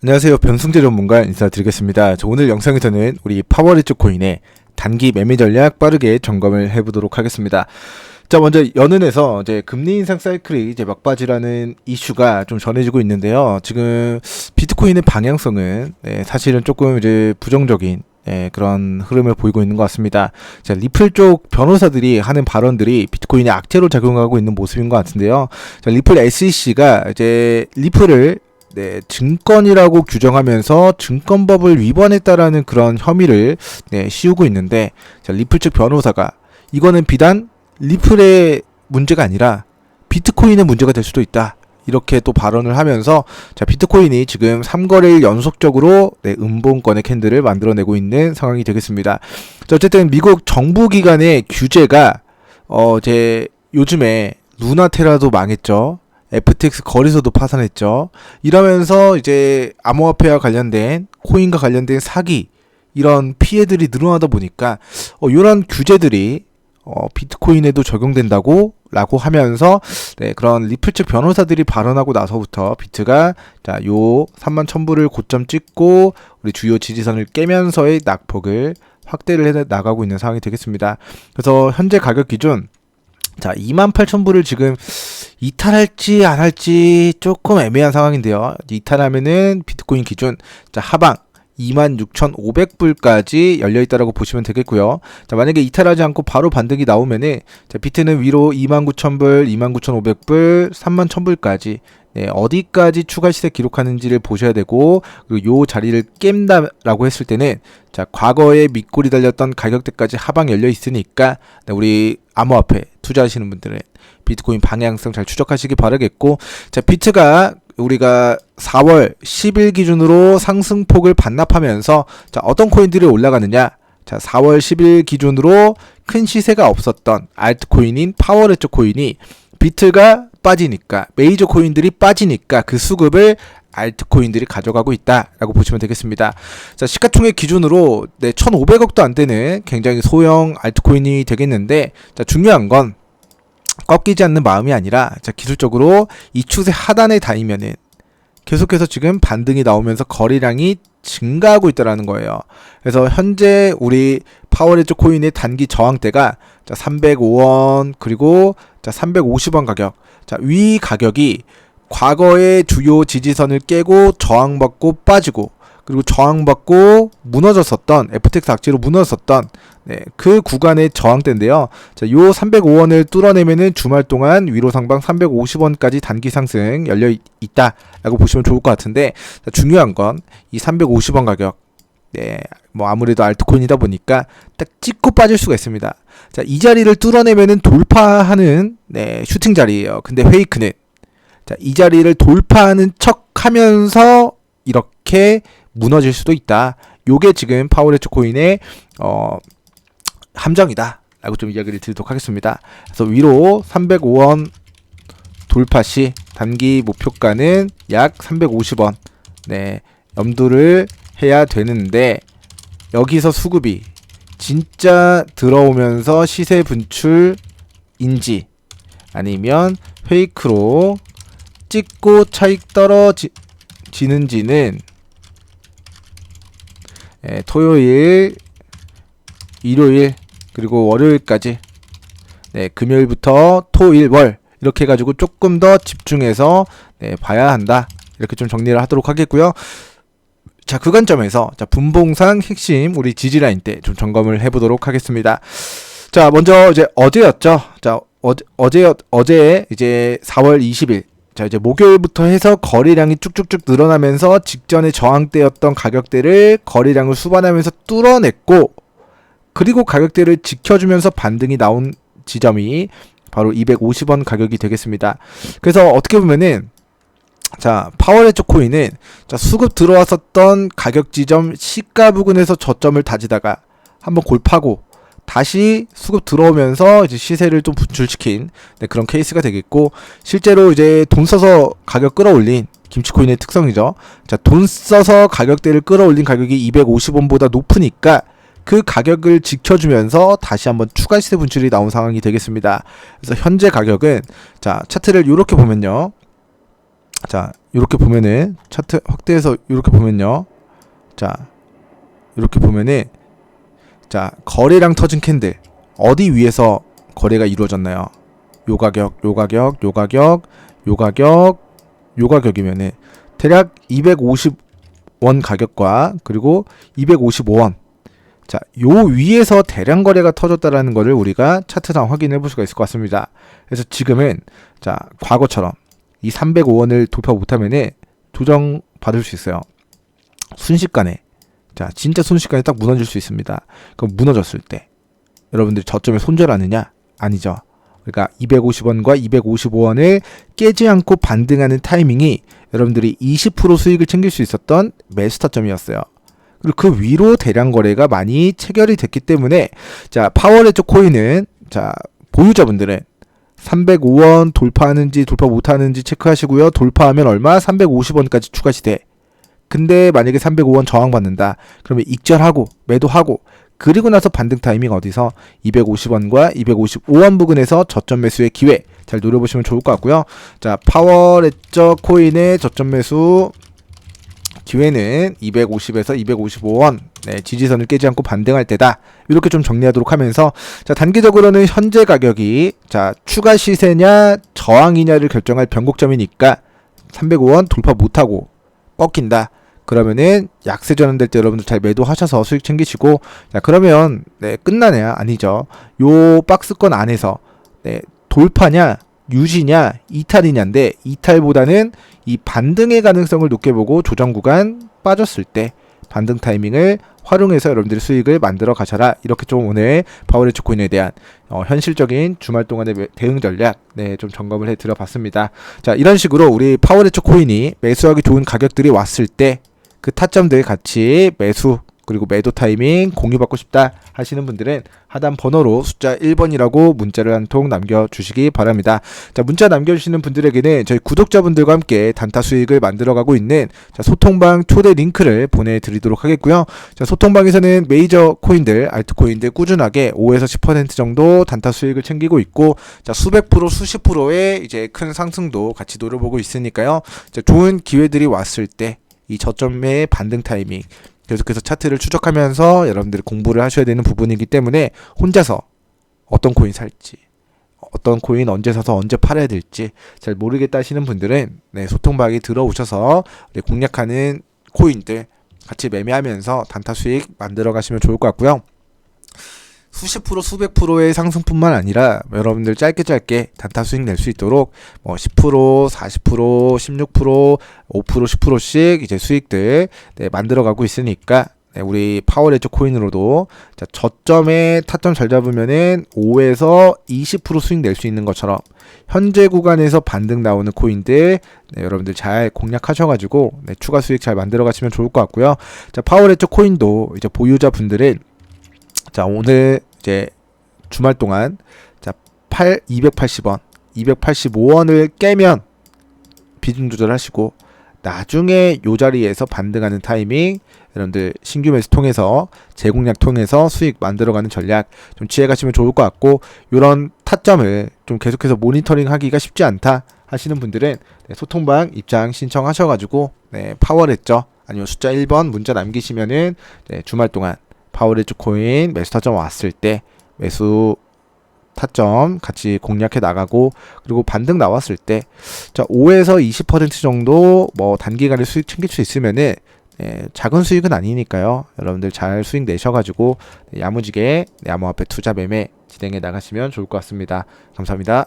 안녕하세요. 변승재 전문가 인사드리겠습니다. 저 오늘 영상에서는 우리 파워리츠 코인의 단기 매매 전략 빠르게 점검을 해보도록 하겠습니다. 자, 먼저 연은에서 이제 금리 인상 사이클이 이제 막바지라는 이슈가 좀 전해지고 있는데요. 지금 비트코인의 방향성은 네, 사실은 조금 이제 부정적인 예, 그런 흐름을 보이고 있는 것 같습니다. 자, 리플 쪽 변호사들이 하는 발언들이 비트코인의 악재로 작용하고 있는 모습인 것 같은데요. 자, 리플 SEC가 이제 리플을 네, 증권이라고 규정하면서 증권법을 위반했다라는 그런 혐의를 네, 씌우고 있는데 자, 리플 측 변호사가 이거는 비단 리플의 문제가 아니라 비트코인의 문제가 될 수도 있다. 이렇게 또 발언을 하면서 자 비트코인이 지금 3거래일 연속적으로 네, 음봉권의 캔들을 만들어내고 있는 상황이 되겠습니다. 자, 어쨌든 미국 정부 기관의 규제가 어 이제 요즘에 루나테라도 망했죠. FTX 거래소도 파산했죠. 이러면서 이제 암호화폐와 관련된 코인과 관련된 사기 이런 피해들이 늘어나다 보니까 어, 이런 규제들이 어, 비트코인에도 적용된다고 라고 하면서 네, 그런 리플 측 변호사들이 발언하고 나서부터 비트가 자, 요 3만 1000불을 고점 찍고 우리 주요 지지선을 깨면서의 낙폭을 확대를 해 나가고 있는 상황이 되겠습니다. 그래서 현재 가격 기준 자, 28,000불을 지금 이탈할지 안 할지 조금 애매한 상황인데요. 이탈하면은 비트코인 기준 자, 하방 26,500불까지 열려 있다라고 보시면 되겠고요. 자, 만약에 이탈하지 않고 바로 반등이 나오면은 자, 비트는 위로 29,000불, 29,500불, 31,000불까지 네, 어디까지 추가 시세 기록하는지를 보셔야 되고 그리고 요 자리를 깬다라고 했을 때는 자, 과거에 밑골이 달렸던 가격대까지 하방 열려 있으니까 네, 우리 암호화폐 투자하시는 분들은 비트코인 방향성 잘 추적하시기 바라겠고 자, 비트가 우리가 4월 10일 기준으로 상승폭을 반납하면서 자, 어떤 코인들이 올라가느냐? 자, 4월 10일 기준으로 큰 시세가 없었던 알트코인인 파워레츠 코인이 비트가 빠지니까 메이저 코인들이 빠지니까 그 수급을 알트코인들이 가져가고 있다라고 보시면 되겠습니다. 자, 시가총액 기준으로 네, 1,500억도 안 되는 굉장히 소형 알트코인이 되겠는데 자, 중요한 건 꺾이지 않는 마음이 아니라 자, 기술적으로 이 추세 하단에 닿으면은 계속해서 지금 반등이 나오면서 거래량이 증가하고 있다라는 거예요. 그래서 현재 우리 파워레저 코인의 단기 저항대가 자 305원 그리고 자 350원 가격. 자 위 가격이 과거의 주요 지지선을 깨고 저항받고 빠지고 그리고 저항받고 무너졌었던 FTX 악재로 무너졌었던 네, 그 구간의 저항대인데요. 자, 요 305원을 뚫어내면은 주말 동안 위로 상방 350원까지 단기 상승 열려 있다라고 보시면 좋을 것 같은데 자, 중요한 건 이 350원 가격 네, 뭐 아무래도 알트코인이다 보니까 딱 찍고 빠질 수가 있습니다. 자, 이 자리를 뚫어내면은 돌파하는 네, 슈팅 자리예요. 근데 페이크는 자, 이 자리를 돌파하는 척 하면서 이렇게 무너질 수도 있다. 요게 지금 파워레츠 코인의 어 함정이다. 라고 좀 이야기를 드리도록 하겠습니다. 그래서 위로 305원 돌파 시 단기 목표가는 약 350원. 네. 염두를 해야 되는데 여기서 수급이 진짜 들어오면서 시세 분출인지 아니면 페이크로 찍고 차익 떨어지는지는 예, 토요일, 일요일 그리고 월요일까지 네, 금요일부터 토일 월 이렇게 해가지고 조금 더 집중해서 네, 봐야 한다 이렇게 좀 정리를 하도록 하겠고요. 자, 그 관점에서 자, 분봉상 핵심 우리 지지라인 때 좀 점검을 해보도록 하겠습니다. 자, 먼저 이제 어제였죠. 자, 어제 어제 어제 이제 4월 20일 자 이제 목요일부터 해서 거래량이 쭉쭉쭉 늘어나면서 직전에 저항대였던 가격대를 거래량을 수반하면서 뚫어냈고 그리고 가격대를 지켜주면서 반등이 나온 지점이 바로 250원 가격이 되겠습니다. 그래서 어떻게 보면은 자 파워레저 코인은 자 수급 들어왔었던 가격 지점 시가 부근에서 저점을 다지다가 한번 골파고 다시 수급 들어오면서 이제 시세를 좀 분출시킨 네, 그런 케이스가 되겠고 실제로 이제 돈 써서 가격 끌어올린 김치코인의 특성이죠. 자, 돈 써서 가격대를 끌어올린 가격이 250원보다 높으니까 그 가격을 지켜주면서 다시 한번 추가 시세 분출이 나온 상황이 되겠습니다. 그래서 현재 가격은 자 차트를 이렇게 보면요. 자, 이렇게 보면은 차트 확대해서 이렇게 보면요. 자, 이렇게 보면은 자, 거래량 터진 캔들 어디 위에서 거래가 이루어졌나요? 요 가격, 요 가격, 요 가격, 요 가격, 요 가격이면은 대략 250원 가격과 그리고 255원 자, 요 위에서 대량 거래가 터졌다라는 거를 우리가 차트상 확인해 볼 수가 있을 것 같습니다. 그래서 지금은 자, 과거처럼 이 305원을 돌파 못하면은 조정 받을 수 있어요. 순식간에 자, 진짜 순식간에 딱 무너질 수 있습니다. 그럼 무너졌을 때 여러분들이 저점에 손절하느냐? 아니죠. 그러니까 250원과 255원을 깨지 않고 반등하는 타이밍이 여러분들이 20% 수익을 챙길 수 있었던 매수타점이었어요. 그리고 그 위로 대량 거래가 많이 체결이 됐기 때문에 자 파워레저 코인은 자 보유자분들은 305원 돌파하는지 돌파 못하는지 체크하시고요. 돌파하면 얼마? 350원까지 추가 시대. 근데 만약에 305원 저항받는다. 그러면 익절하고 매도하고 그리고 나서 반등 타이밍 어디서 250원과 255원 부근에서 저점 매수의 기회 잘 노려보시면 좋을 것 같고요. 자 파워레저 코인의 저점 매수 기회는 250에서 255원 네, 지지선을 깨지 않고 반등할 때다. 이렇게 좀 정리하도록 하면서 자 단기적으로는 현재 가격이 자 추가 시세냐 저항이냐를 결정할 변곡점이니까 305원 돌파 못하고 꺾인다. 그러면은 약세 전환될 때 여러분들 잘 매도하셔서 수익 챙기시고 자 그러면 네 끝나네요 아니죠 요 박스권 안에서 네 돌파냐 유지냐 이탈이냐인데 이탈보다는 이 반등의 가능성을 높게 보고 조정 구간 빠졌을 때 반등 타이밍을 활용해서 여러분들이 수익을 만들어 가셔라. 이렇게 좀 오늘 파워레츠 코인에 대한 어, 현실적인 주말 동안의 매- 대응 전략 네 좀 점검을 해 드려봤습니다. 자 이런 식으로 우리 파워레츠 코인이 매수하기 좋은 가격들이 왔을 때 그 타점들 같이 매수 그리고 매도 타이밍 공유받고 싶다 하시는 분들은 하단 번호로 숫자 1번이라고 문자를 한 통 남겨주시기 바랍니다. 자, 문자 남겨주시는 분들에게는 저희 구독자분들과 함께 단타 수익을 만들어가고 있는 자, 소통방 초대 링크를 보내드리도록 하겠고요. 자, 소통방에서는 메이저 코인들, 알트코인들 꾸준하게 5에서 10% 정도 단타 수익을 챙기고 있고, 자, 수백 프로, 수십 프로의 이제 큰 상승도 같이 노려보고 있으니까요. 자, 좋은 기회들이 왔을 때 이 저점의 반등 타이밍 계속해서 차트를 추적하면서 여러분들이 공부를 하셔야 되는 부분이기 때문에 혼자서 어떤 코인 살지 어떤 코인 언제 사서 언제 팔아야 될지 잘 모르겠다 하시는 분들은 네, 소통방에 들어오셔서 우리 공략하는 코인들 같이 매매하면서 단타 수익 만들어 가시면 좋을 것 같고요. 수십 프로 수백 프로의 상승뿐만 아니라 여러분들 짧게 짧게 단타 수익 낼 수 있도록 뭐 10% 40% 16% 5% 10%씩 이제 수익들 네, 만들어 가고 있으니까 네, 우리 파워레저 코인으로도 자, 저점에 타점 잘 잡으면은 5에서 20% 수익 낼 수 있는 것처럼 현재 구간에서 반등 나오는 코인들 네, 여러분들 잘 공략하셔가지고 네, 추가 수익 잘 만들어 가시면 좋을 것 같고요. 자 파워레저 코인도 이제 보유자 분들은 자 오늘 이제 주말 동안 자 8, 280원, 285원을 깨면 비중 조절하시고 나중에 요 자리에서 반등하는 타이밍 여러분들 신규 매수 통해서 재공략 통해서 수익 만들어가는 전략 좀 취해가시면 좋을 것 같고 이런 타점을 좀 계속해서 모니터링 하기가 쉽지 않다 하시는 분들은 네, 소통방 입장 신청하셔가지고 네, 파워랬죠? 아니면 숫자 1번 문자 남기시면은 네, 주말 동안 파워레즈 코인 매수 타점 왔을 때 매수 타점 같이 공략해 나가고 그리고 반등 나왔을 때 자 5에서 20% 정도 뭐 단기간에 수익 챙길 수 있으면은 예, 작은 수익은 아니니까요. 여러분들 잘 수익 내셔가지고 네, 야무지게 네, 암호화폐 투자 매매 진행해 나가시면 좋을 것 같습니다. 감사합니다.